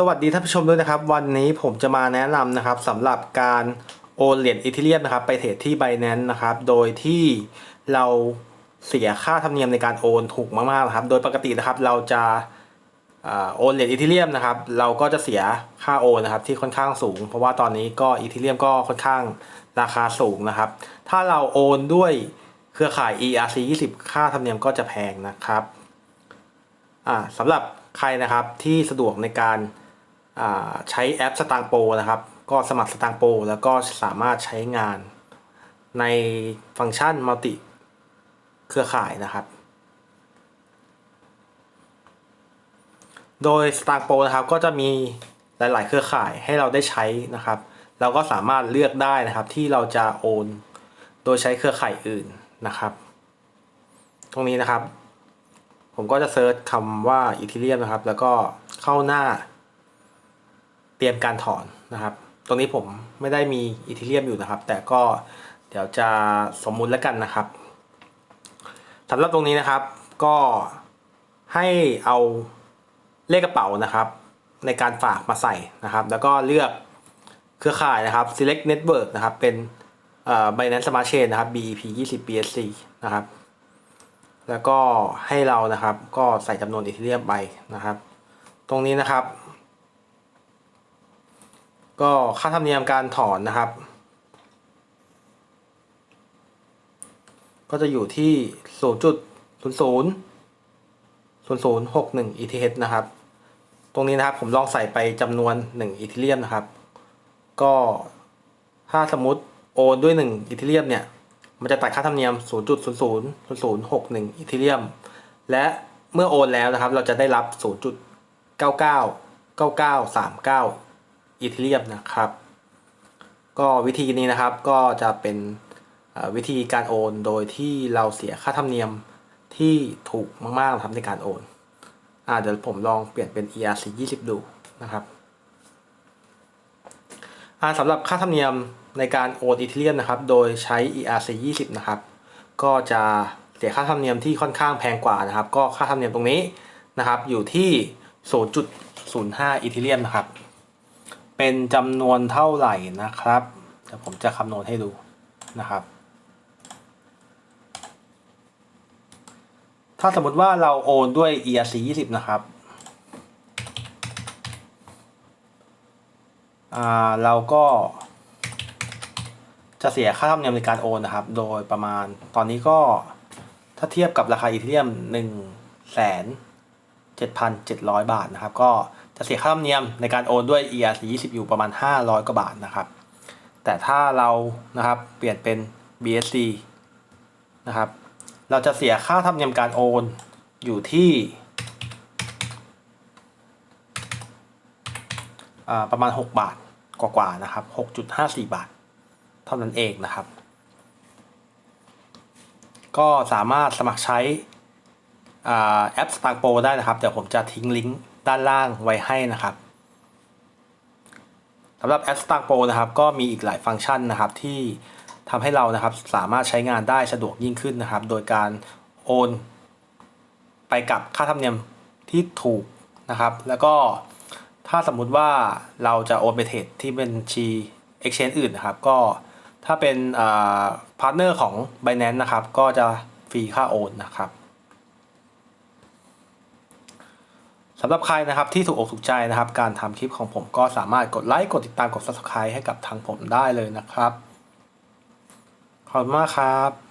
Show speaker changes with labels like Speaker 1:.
Speaker 1: สวัสดีท่านผู้ชมด้วยนะครับ วันนี้ผมจะมาแนะนำนะครับสำหรับการโอนเหรียญอีเทเรียมนะครับ ไปเทรดที่ Binance นะครับ โดยที่เราเสียค่าธรรมเนียมในการโอนถูกมากๆนะครับ โดยปกตินะครับเราจะอโอนเหรียญอีเทเรียมนะครับ เราก็จะเสียค่าโอนนะครับที่ค่อนข้างสูง เพราะว่าตอนนี้ก็อีเทเรียมก็ค่อนข้างราคาสูงนะครับ ถ้าเราโอนด้วยเครือข่าย ERC 20 ค่าธรรมเนียมก็จะแพงนะครับสำหรับใครนะครับที่สะดวกในการ ใช้แอปสตางโปนะครับ ก็สมัครสตางโปแล้วก็สามารถใช้งานในฟังก์ชันมัลติเครือข่ายนะครับ โดยสตางโปนะครับก็จะมีหลาย ๆ เครือข่ายให้เราได้ใช้นะครับ เราก็สามารถเลือกได้นะครับที่เราจะโอน โดยใช้เครือข่ายอื่นนะครับ ตรงนี้นะครับ ผมก็จะเซิร์ชคำว่าอีทีเรียมนะครับ แล้วก็เข้าหน้า เตรียมการถอนนะครับ ตรงนี้ผมไม่ได้มีอีทีเรียมอยู่นะครับ แต่ก็เดี๋ยวจะสมมุติแล้วกันนะครับสำหรับตรงนี้นะครับ ก็ให้เอาเลขกระเป๋านะครับ ในการฝากมาใส่นะครับ แล้วก็เลือกเครือข่ายนะครับ select network นะครับ เป็นเอ่อ Binance Smart Chain นะครับ BEP 20 BSC นะครับ แล้วก็ให้เรานะครับ ก็ใส่จำนวนอีเทเรียมไปนะครับ ตรงนี้นะครับ ก็ค่าธรรมเนียมการถอนนะครับ ก็จะอยู่ที่ 0.00 0061 ETH นะครับ ตรงนี้นะครับผมลองใส่ไปจำนวน 1 อีเทเรียมนะครับ ก็ถ้าสมมติโอนด้วย 1 อีเทเรียมเนี่ย มันจะตัดค่าธรรมเนียม 0.000061 อีเทเรียม และเมื่อโอนแล้วนะครับ เราจะได้รับ 0.999939 อีเทเรียมนะครับ ก็วิธีนี้นะครับก็จะเป็นวิธีการโอนโดยที่เราเสียค่าธรรมเนียมที่ถูกมากๆนะครับในการโอนอ่าเดี๋ยวผมลองเปลี่ยนเป็น ERC 20 ดูนะครับอ่าสำหรับค่าธรรมเนียมในการโอนอีเทเรียมนะครับ โดยใช้ ERC 20 นะครับ ก็จะเสียค่าธรรมเนียมที่ค่อนข้างแพงกว่านะครับ ก็ค่าธรรมเนียมตรงนี้นะครับ อยู่ที่ 0.05 อีเทเรียมนะครับ เป็นจำนวนเท่าไหร่นะครับเดี๋ยวผมจะคำนวณให้ดูนะครับ ถ้าสมมติว่าเราโอนด้วย ERC 20 นะครับอ่าเราก็จะเสียค่าธรรมเนียมในการโอนนะครับ โดยประมาณตอนนี้ก็ถ้าเทียบกับราคาอีเทเรียม1 7 7 0 0 บาทนะครับ ก็จะเสียค่าธรรมเนียมในการโอนด้วย ERC 20 อยู่ประมาณ 500 กว่าบาทนะครับ แต่ถ้าเรานะครับเปลี่ยนเป็น BSC นะครับ เราจะเสียค่าธรรมเนียมการโอนอยู่ที่ประมาณ 6 บาทกว่าๆนะครับ 6.54 บาท เท่านั้นเองนะครับ ก็สามารถสมัครใช้ แอป Star Pro ได้นะครับ เดี๋ยวผมจะทิ้งลิงก์ด้านล่างไว้ให้นะครับสำหรับแอป Star Pro นะครับ ก็มีอีกหลายฟังก์ชันนะครับ ที่ทำให้เรานะครับสามารถใช้งานได้สะดวกยิ่งขึ้นนะครับ โดยการโอน ไปกับค่าธรรมเนียมที่ถูกนะครับ แล้วก็ถ้าสมมุติว่าเราจะโอนไปเทรดที่บัญชี Exchange อื่นนะครับ ก็ถ้าเป็นพาร์ทเนอร์ของ Binance นะครับ ก็จะฟรีค่าโอนนะครับ สำหรับใครนะครับที่ถูกอกถูกใจนะครับ การทำคลิปของผมก็สามารถกดไลค์กดติดตามกด Subscribe ให้กับทางผมได้เลยนะครับ ขอบคุณมากครับ